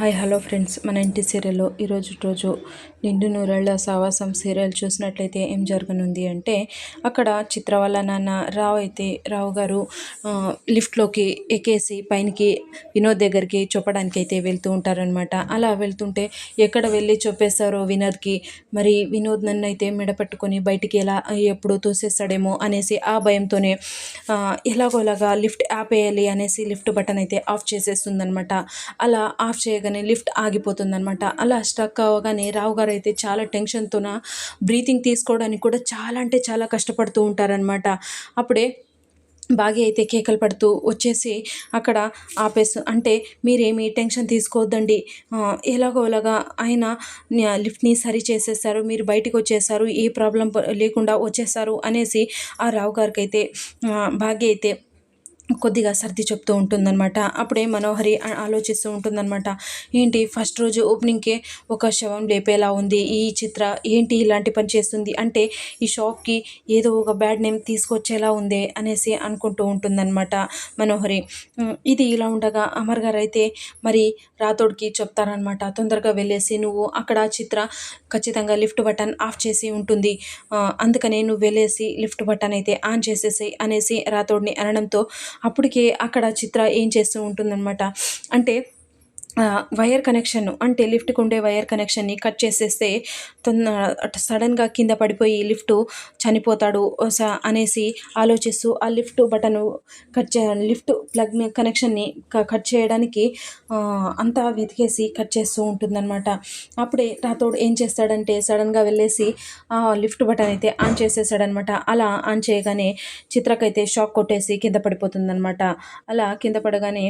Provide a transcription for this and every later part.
Hi hello friends. మన ఇంటి సీరియల్లో ఈరోజు రోజు నిండు నూరేళ్ళ సావాసం సీరియల్ చూసినట్లయితే ఏం జరగనుంది అంటే అక్కడ చిత్ర వాళ్ళ నాన్న రావు అయితే రావు గారు లిఫ్ట్లోకి ఎక్కేసి పైనకి వినోద్ దగ్గరికి చూపడానికి అయితే వెళ్తూ ఉంటారనమాట అలా వెళ్తుంటే ఎక్కడ వెళ్ళి చెప్పేస్తారో వినోద్కి మరి వినోద్ నన్ను అయితే మెడపట్టుకొని బయటికి ఎలా ఎప్పుడు తోసేస్తాడేమో అనేసి ఆ భయంతోనే ఎలాగోలాగా లిఫ్ట్ ఆపేయాలి అనేసి లిఫ్ట్ బటన్ అయితే ఆఫ్ చేసేస్తుందనమాట అలా ఆఫ్ చేయగానే లిఫ్ట్ ఆగిపోతుందనమాట అలా స్టక్ అవ్వగానే రావు గారు అయితే చాలా టెన్షన్తోన బ్రీతింగ్ తీసుకోవడానికి కూడా చాలా అంటే చాలా కష్టపడుతూ ఉంటారనమాట అప్పుడే బాగా అయితే కేకలు పడుతూ వచ్చేసి అక్కడ ఆపేసు అంటే మీరేమి టెన్షన్ తీసుకోవద్దండి. ఎలాగో ఎలాగా ఆయన లిఫ్ట్ని సరి చేసేసారు మీరు బయటకు వచ్చేసారు ఏ ప్రాబ్లం లేకుండా వచ్చేసారు అనేసి ఆ రావు గారికి అయితే భాగ్య అయితే కొద్దిగా సర్ది చెప్తూ ఉంటుందన్నమాట. అప్పుడే మనోహరి ఆలోచిస్తూ ఉంటుందన్నమాట. ఏంటి ఫస్ట్ రోజు ఓపెనింగ్కే ఒక శవం లేపేలా ఉంది. ఈ చిత్ర ఏంటి ఇలాంటి పని చేస్తుంది? అంటే ఈ షాప్కి ఏదో ఒక బ్యాడ్ నేమ్ తీసుకొచ్చేలా ఉంది అనేసి అనుకుంటూ ఉంటుందన్నమాట మనోహరి. ఇది ఇలా ఉండగా అమర్ గారు అయితే మరి రాతోడికి చెప్తారనమాట తొందరగా వెళ్ళేసి నువ్వు అక్కడ చిత్ర ఖచ్చితంగా లిఫ్ట్ బటన్ ఆఫ్ చేసి ఉంటుంది. అందుకనే నువ్వు వెళ్ళేసి లిఫ్ట్ బటన్ అయితే ఆన్ చేసేసి అనేసి రాతోడిని అనడంతో అప్పటికే అక్కడ చిత్ర ఏం చేస్తూ ఉంటుందన్నమాట. అంటే వైర్ కనెక్షన్ అంటే లిఫ్ట్కి ఉండే వైర్ కనెక్షన్ని కట్ చేసేస్తే తొంద సడన్గా కింద పడిపోయి లిఫ్ట్ చనిపోతాడు అనేసి ఆలోచిస్తూ ఆ లిఫ్ట్ బటన్ కట్ చే లిఫ్ట్ ప్లగ్ కనెక్షన్ని కట్ చేయడానికి అంతా వెతికేసి కట్ చేస్తూ ఉంటుందన్నమాట. అప్పుడే రాతోడు ఏం చేస్తాడంటే సడన్గా వెళ్ళేసి ఆ లిఫ్ట్ బటన్ అయితే ఆన్ చేసేసాడనమాట అలా ఆన్ చేయగానే చిత్రకైతే షాక్ కొట్టేసి కింద పడిపోతుందనమాట అలా కింద పడగానే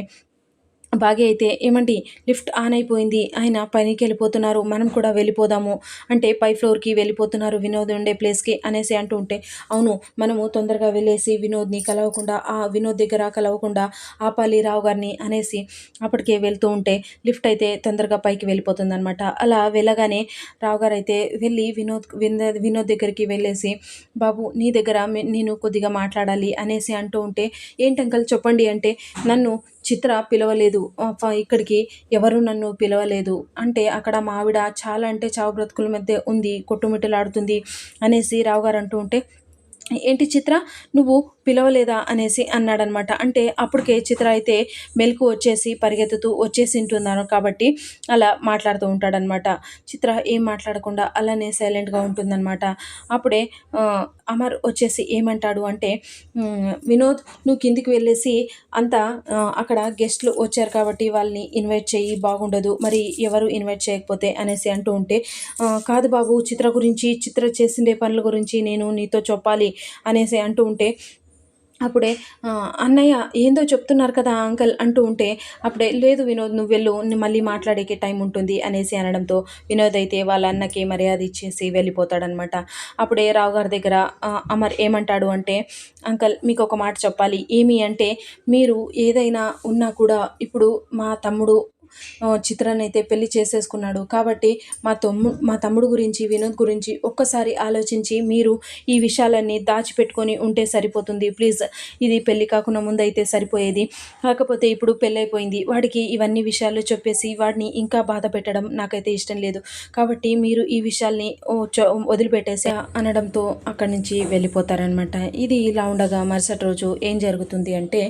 బాగా అయితే ఏమండి లిఫ్ట్ ఆన్ అయిపోయింది. ఆయన పైకి వెళ్ళిపోతున్నారు. మనం కూడా వెళ్ళిపోదాము. అంటే పై ఫ్లోర్కి వెళ్ళిపోతున్నారు. వినోద్ ఉండే ప్లేస్కి అనేసి అంటూ ఉంటే అవును మనము తొందరగా వెళ్ళేసి వినోద్ని కలవకుండా ఆ వినోద్ దగ్గర కలవకుండా ఆపాలి రావు గారిని అనేసి అప్పటికే వెళ్తూ ఉంటే లిఫ్ట్ అయితే తొందరగా పైకి వెళ్ళిపోతుంది అనమాట అలా వెళ్ళగానే రావు గారు అయితే వెళ్ళి వినోద్ వినోద్ దగ్గరికి వెళ్ళేసి బాబు నీ దగ్గర నేను కొద్దిగా మాట్లాడాలి అనేసి అంటూ ఉంటే ఏంటంకల్ చెప్పండి అంటే నన్ను చిత్ర పిలవలేదు. ఇక్కడికి ఎవరు నన్ను పిలవలేదు? అంటే అక్కడ మా ఆవిడ చాలా అంటే చావు బ్రతుకుల మధ్య ఉంది కొట్టుమిట్టలాడుతుంది అనేసి రావు గారు అంటూ ఉంటే ఏంటి చిత్ర? నువ్వు పిలవలేదా? అనేసి అన్నాడనమాట. అంటే అప్పటికే చిత్ర అయితే మెలకు వచ్చేసి పరిగెత్తుతూ వచ్చేసి ఉంటున్నాను కాబట్టి అలా మాట్లాడుతూ ఉంటాడనమాట. చిత్ర ఏం మాట్లాడకుండా అలానే సైలెంట్గా ఉంటుందన్నమాట అప్పుడే అమర్ వచ్చేసి ఏమంటాడు అంటే వినోద్ నువ్వు కిందికి వెళ్ళేసి అంతా అక్కడ గెస్ట్లు వచ్చారు కాబట్టి వాళ్ళని ఇన్వైట్ చేయి బాగుండదు. మరి ఎవరు ఇన్వైట్ చేయకపోతే? అనేసి అంటూ ఉంటే కాదు బాబు చిత్ర గురించి చిత్ర చేసిండే పనుల గురించి నేను నీతో చెప్పాలి. అనేసి అంటూ ఉంటే అప్పుడే అన్నయ్య ఏందో చెప్తున్నారు కదా అంకల్ అంటూ ఉంటే అప్పుడే లేదు వినోద్ నువ్వు వెళ్ళు మళ్ళీ మాట్లాడేకి టైం ఉంటుంది అనేసి అనడంతో వినోద్ అయితే వాళ్ళ అన్నకి మర్యాద ఇచ్చేసి వెళ్ళిపోతాడనమాట. అప్పుడే రావు గారి దగ్గర అమర్ ఏమంటాడు అంటే అంకల్ మీకు ఒక మాట చెప్పాలి. ఏమి అంటే మీరు ఏదైనా ఉన్నా కూడా ఇప్పుడు మా తమ్ముడు చిత్రాన్ని అయితే పెళ్ళి చేసేసుకున్నాడు. కాబట్టి మా తమ్ము మా తమ్ముడు గురించి వినోద్ గురించి ఒక్కసారి ఆలోచించి మీరు ఈ విషయాలన్నీ దాచిపెట్టుకొని ఉంటే సరిపోతుంది. ప్లీజ్ ఇది పెళ్ళి కాకుండా ముందు అయితే సరిపోయేది. కాకపోతే ఇప్పుడు పెళ్ళైపోయింది. వాడికి ఇవన్నీ విషయాలు చెప్పేసి వాడిని ఇంకా బాధ పెట్టడం నాకైతే ఇష్టం లేదు. కాబట్టి మీరు ఈ విషయాల్ని వదిలిపెట్టేసి అనడంతో అక్కడి నుంచి వెళ్ళిపోతారనమాట ఇది ఇలా ఉండగా మరుసటి రోజు ఏం జరుగుతుంది అంటే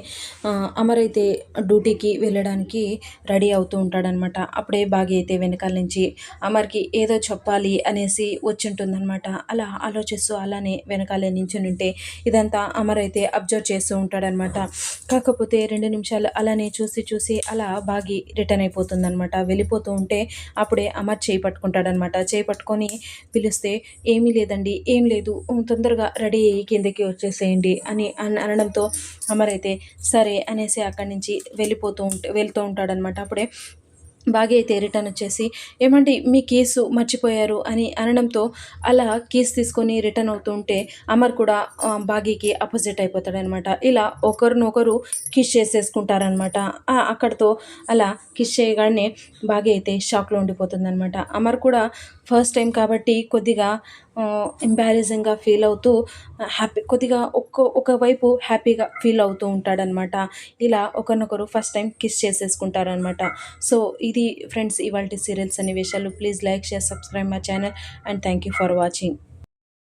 అమర్ అయితే డ్యూటీకి వెళ్ళడానికి రెడీ అవుతుంది అవుతూ ఉంటాడనమాట. అప్పుడే బాగి అయితే వెనకాల నుంచి అమర్కి ఏదో చెప్పాలి అనేసి వచ్చింటుందనమాట. అలా ఆలోచిస్తూ అలానే వెనకాలే నించుని ఉంటే ఇదంతా అమర్ అయితే అబ్జర్వ్ చేస్తూ ఉంటాడనమాట. కాకపోతే రెండు నిమిషాలు అలానే చూసి చూసి అలా బాగి రిటర్న్ అయిపోతుందనమాట. వెళ్ళిపోతూ ఉంటే అప్పుడే అమర్ చేయి పట్టుకుంటాడనమాట. చేయి పట్టుకొని పిలిస్తే ఏమీ లేదండి ఏం లేదు తొందరగా రెడీ అయ్యి కిందకి వచ్చేసేయండి అని అనడంతో అమర్ అయితే సరే అనేసి అక్కడి నుంచి వెళ్ళిపోతూ ఉంటే వెళ్తూ ఉంటాడనమాట. అప్పుడే బాగా అయితే రిటర్న్ వచ్చేసి ఏమండి మీ కేసు మర్చిపోయారు అని అనడంతో అలా కేసు తీసుకొని రిటర్న్ అవుతుంటే అమర్ కూడా బాగీకి అపోజిట్ అయిపోతాడనమాట. ఇలా ఒకరినొకరు కిష్ చేసేసుకుంటారనమాట. అక్కడితో అలా కిష్ చేయగానే బాగా అయితే షాక్లో ఉండిపోతుందనమాట. అమర్ కూడా ఫస్ట్ టైం కాబట్టి కొద్దిగా ఎంబారెసింగ్గా ఫీల్ అవుతూ హ్యాపీ కొద్దిగా ఒక్క ఒకవైపు హ్యాపీగా ఫీల్ అవుతూ ఉంటాడనమాట ఇలా ఒకరినొకరు ఫస్ట్ టైం కిస్ చేసేసుకుంటారనమాట సో ఇది ఫ్రెండ్స్ ఇవాళ సీరియల్స్ అనే విషయాలు. Please like share subscribe my channel and thank you for watching